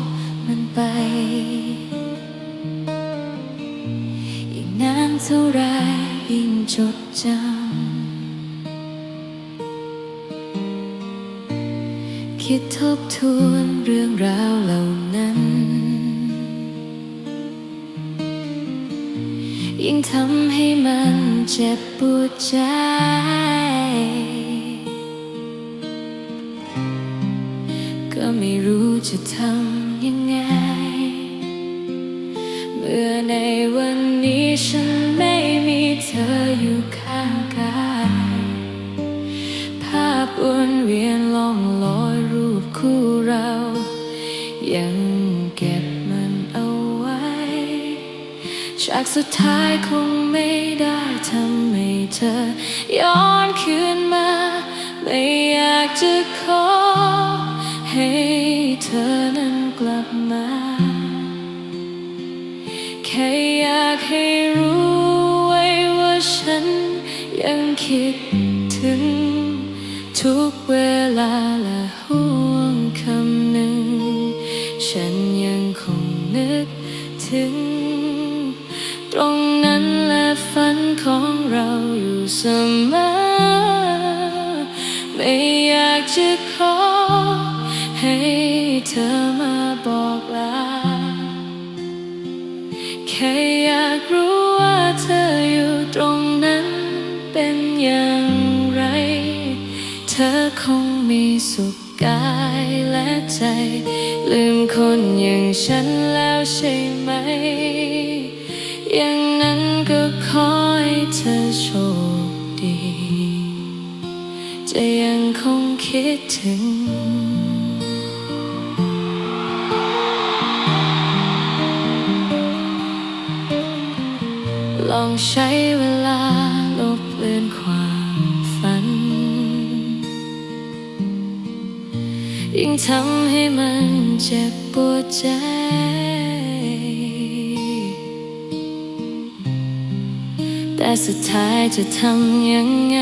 บมันไป ยิ่งนานเท่าไรยิ่งจดจำ คิดทบทวนเรื่องราวเหล่านั้น ยิ่งทำให้มันเจ็บปวดใจ ไม่รู้จะทำยังไง เมื่อในวันนี้ฉันไม่มีเธออยู่ข้างกายภาพวนเวียนล่องลอยรูปคู่เรา ยังเก็บมันเอาไว้ฉากสุดท้ายคงไม่ได้ทำให้เธอ ย้อนคืนมา ไม่อยากจะ ธอนั้นกลับมา แค่อยากให้รู้ไว้ว่าฉันยังคิดถึง ทุกเวลาและห่วงคำหนึ่ง ฉันยังคงนึกถึง ตรงนั้นและฝันของเราอยู่เสมอ ฉันแล้วใช่ไหม อย่างนั้นก็ขอให้เธอโชคดี จะยังคงคิดถึง ลองใช้เวลาลบเลือนความฝัน ยิ่งทำให้มันเจ็บ ปวดใจ แต่สุดท้ายจะทำยังไง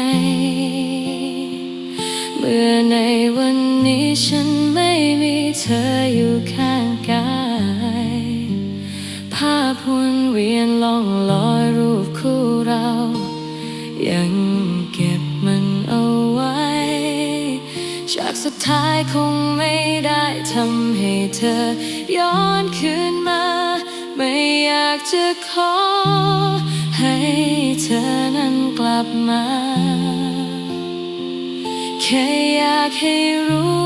เมื่อในวันนี้ฉันไม่มีเธออยู่ข้างกาย ภาพวนเวียนล่องลอย สุดท้ายคงไม่ได้ทำให้เธอ ย้อนคืนมา ไม่อยากจะขอ ให้เธอนั้นกลับมา แค่อยากให้รู้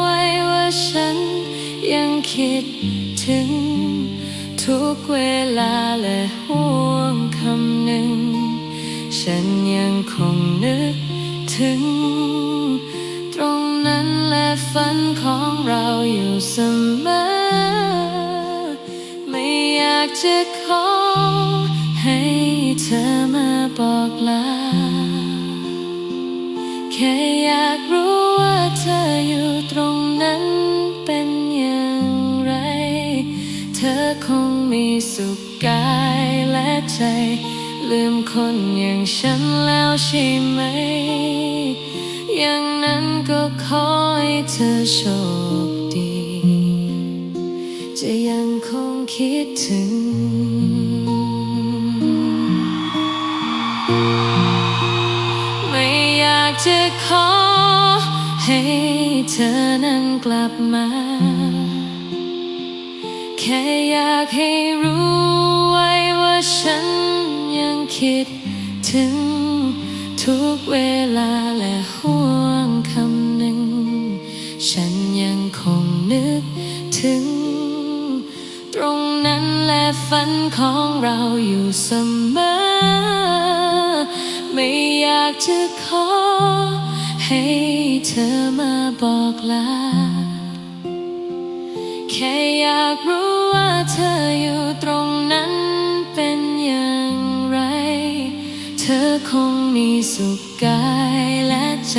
ไว้ว่าฉันยังคิดถึง ทุกเวลาและห่วงคำหนึ่ง ฉันยังคงนึกถึง จะขอให้เธอมาบอกลา แค่อยากรู้ว่าเธออยู่ตรงนั้นเป็นอย่างไร เธอคงมีสุขกายและใจ ลืมคนอย่างฉันแล้วใช่ไหม อย่างนั้นก็ขอให้เธอโชคดี จะยังคงคิดถึง จะขอให้เธอนั้นกลับมา แค่อยากให้รู้ไว้ว่าฉันยังคิดถึงทุกเวลาและห่วงคำหนึ่ง ฉันยังคงนึกถึง ตรงนั้นและฝันของเราอยู่เสมอ ไม่อยากจะขอ ให้เธอมาบอกลา แค่อยากรู้ว่าเธออยู่ตรงนั้นเป็นอย่างไร เธอคงมีสุขกายและใจ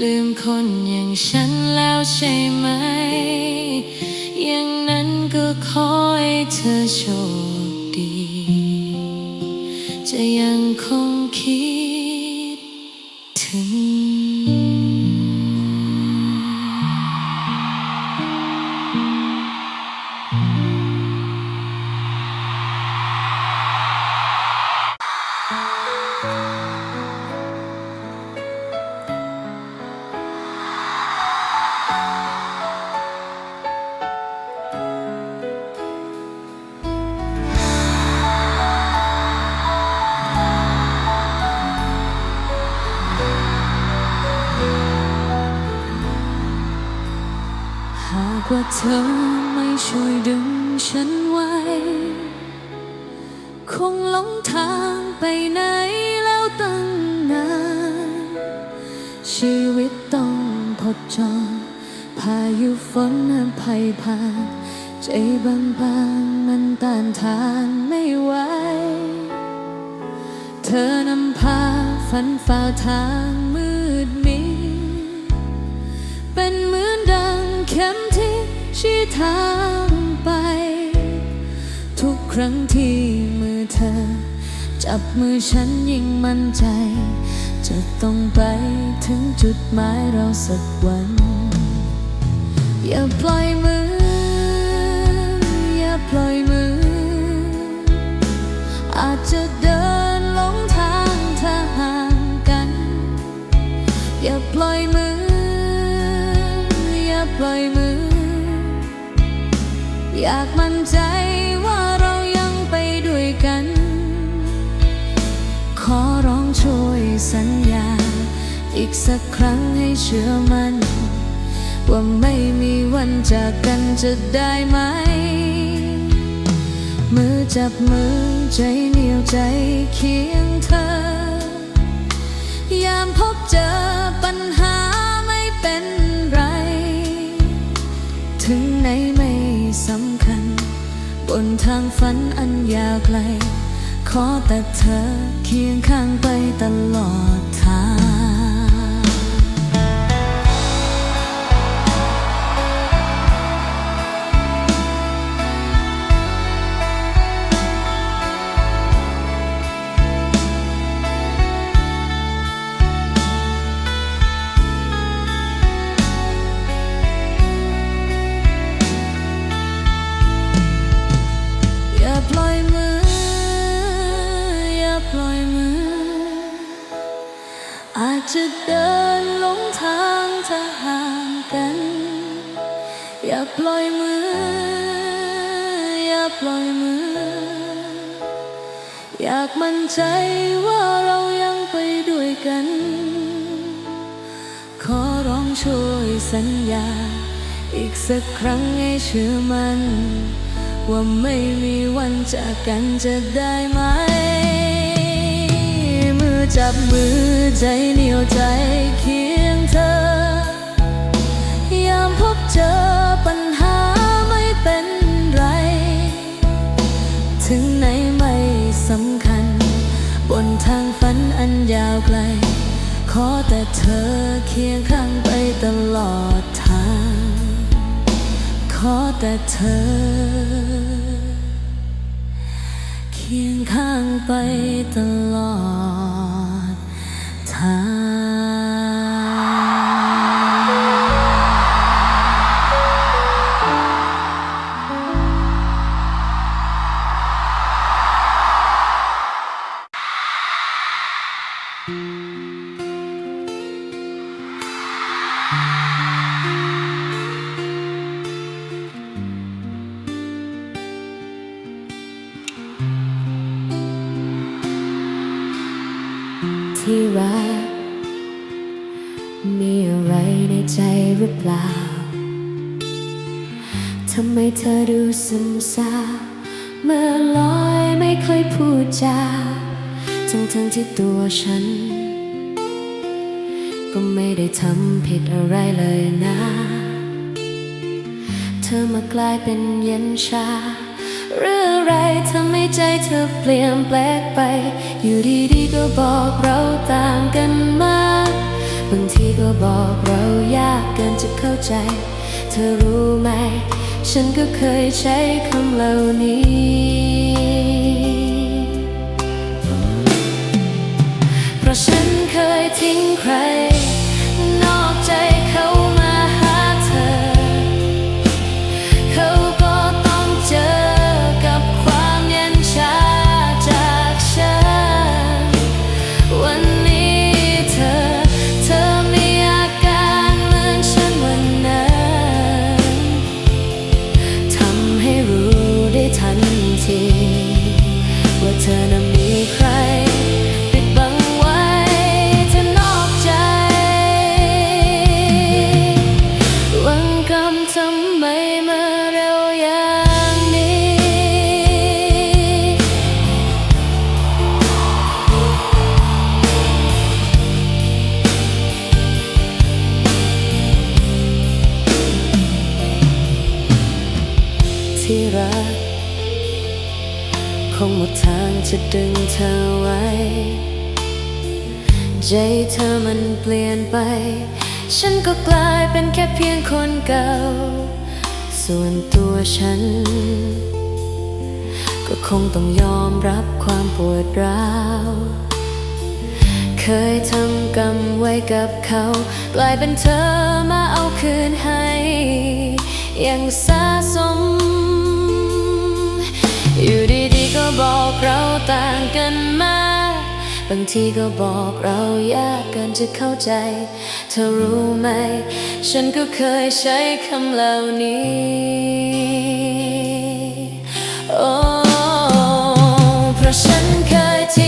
ลืมคนอย่างฉันแล้วใช่ไหม อย่างนั้นก็ขอให้เธอโชคดี จะยังคง คิากว่าเธอไม่ช่วยดึงฉันไว้ คงหลงทางไปไหนแล้วตั้งนาน ชีวิตต้องพบจองพายุฝนนั้นภัยผ่าน ใจบางๆมันต้านทานไม่ไหว เธอนำพาฝันฝ่าทาง เข็มที่ชี้ทางไป ทุกครั้งที่มือเธอ จับมือฉันยิ่งมั่นใจ จะต้องไปถึงจุดหมายเราสักวัน อย่าปล่อยมือากมั่นใจว่าเรายังไปด้วยกัน ขอร้องช่วยสัญญา อีกสักครั้งให้เชื่อมันว่าไม่มีวันจากกันจะได้ไหม มือจับมือใจเหนียวใจเคียงเธอ ยามพบเจอปัญหาไม่เป็นไร ถึงไหนไม่ บนทางฝันอันยาวไกล ขอแต่เธอเคียงข้างไปตลอด เดินลงทางถ้าห่างกัน อย่าปล่อยมือ อย่าปล่อยมือ อยากมั่นใจว่าเรายังไปด้วยกัน ขอร้องช่วยสัญญา อีกสักครั้งให้เชื่อมัน ว่าไม่มีวันจากกันจะได้ไหม จับมือใจเหนียวใจเคียงเธอ ยามพบเจอปัญหาไม่เป็นไร ถึงไหนไม่สำคัญ บนทางฝันอันยาวไกล ขอแต่เธอเคียงข้างไปตลอดทาง ขอแต่เธอ เคียงข้างไปตลอด ท ที่รัก มีอะไรในใจหรือเปล่า ทำไมเธอดูซึมซาเมื่อลอยไม่เคยพูดจา ทั้งทั้งๆที่ตัวฉัน ก็ไม่ได้ทำผิดอะไรเลยนะ เธอมากลายเป็นเย็นชา หรืออะไรทำให้ใจเธอเปลี่ยนแปลกไป อยู่ดีๆก็บอกเราต่างกันมากบางทีก็บอกเรายากเกินจะเข้าใจ เธอรู้ไหม ฉันก็เคยใช้คำเหล่านี้เพราะฉันเคยทิ้งใคร ใจเธอมันเปลี่ยนไป ฉันก็กลายเป็นแค่เพียงคนเก่า ส่วนตัวฉัน ก็คงต้องยอมรับความปวดร้าว เคยทำกรรมไว้กับเขา กลายเป็นเธอมาเอาคืนให้ยังสะสม อยู่ดีๆก็บอกเราต่างกันมา บางทีก็บอกเรายากเกินจะเข้าใจ เธอรู้ไหม ฉันก็เคยใช้คำเหล่านี้โอ้เพราะฉันเคยที่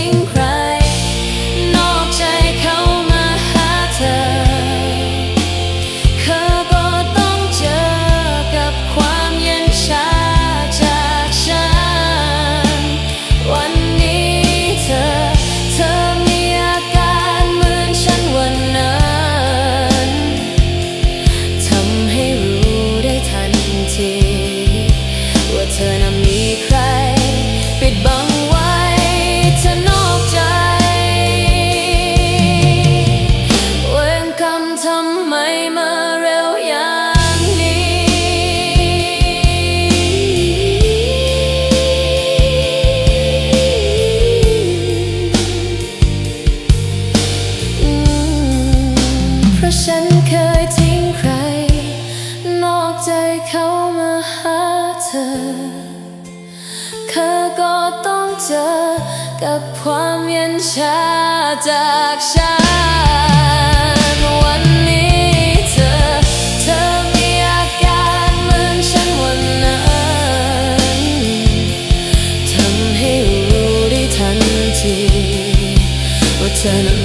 Send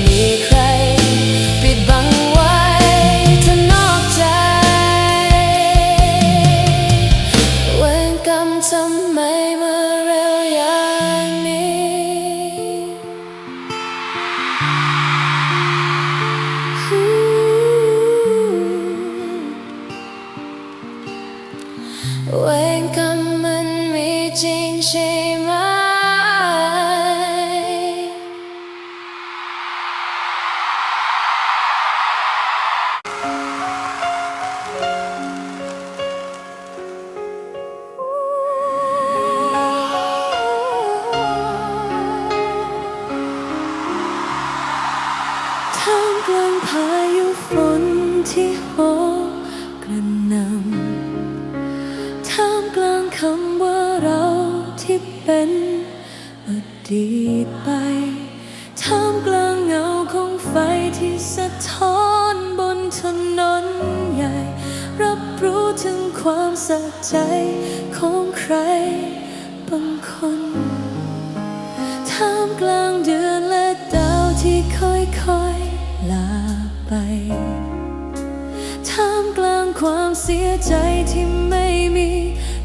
เสียใจที่ไม่มี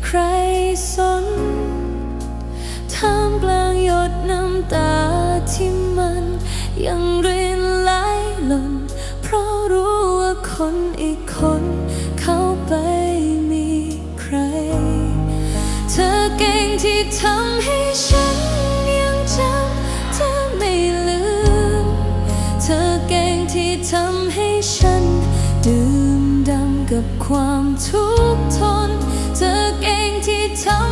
ใครสนท่ามกลางหยดน้ำตาที่มันยังรินไหลหล่น เพราะรู้ว่าคนอีกคนเข้าไปมีใคร เธอเก่งที่ทำให้ ความทุกข์ทนเธอเก่งที่ทำ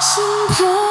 心头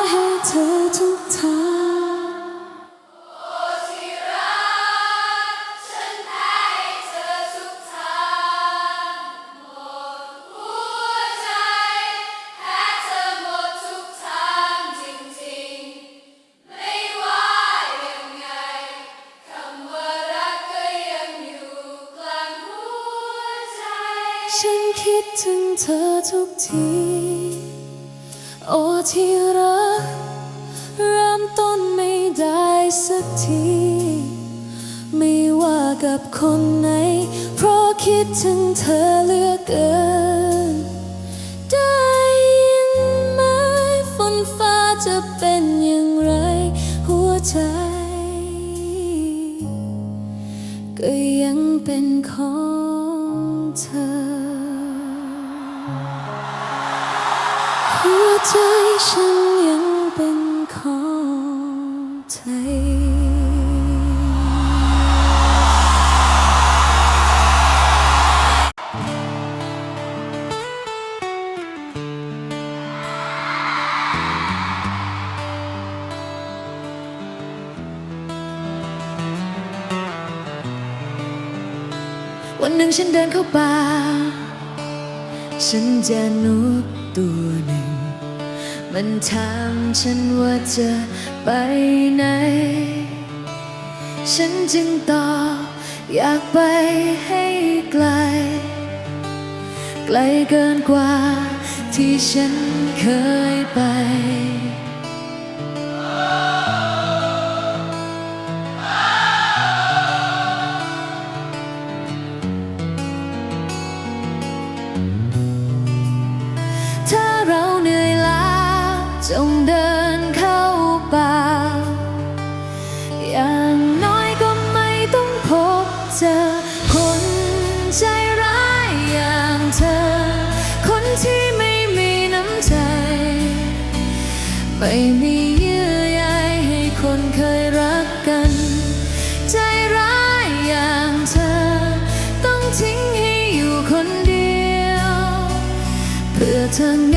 งฉันเดินเข้าป่า ฉันจะนุกตัวหนึ่ง มันถามฉันว่าจะไปไหน ฉันจึงตอบอยากไปให้ไกล ไกลเกินกว่าที่ฉันเคยไป ใจร้ายอย่างเธอ คนที่ไม่มีน้ำใจ ไม่มีเยื่อใยให้คนเคยรักกัน ใจร้ายอย่างเธอ ต้องทิ้งให้อยู่คนเดียว เพื่อเธอ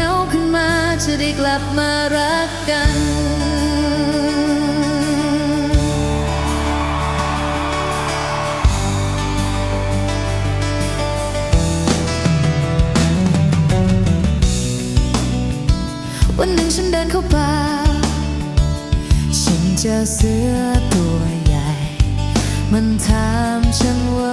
จอเสือตัวใหญ่ มันถามฉันว่า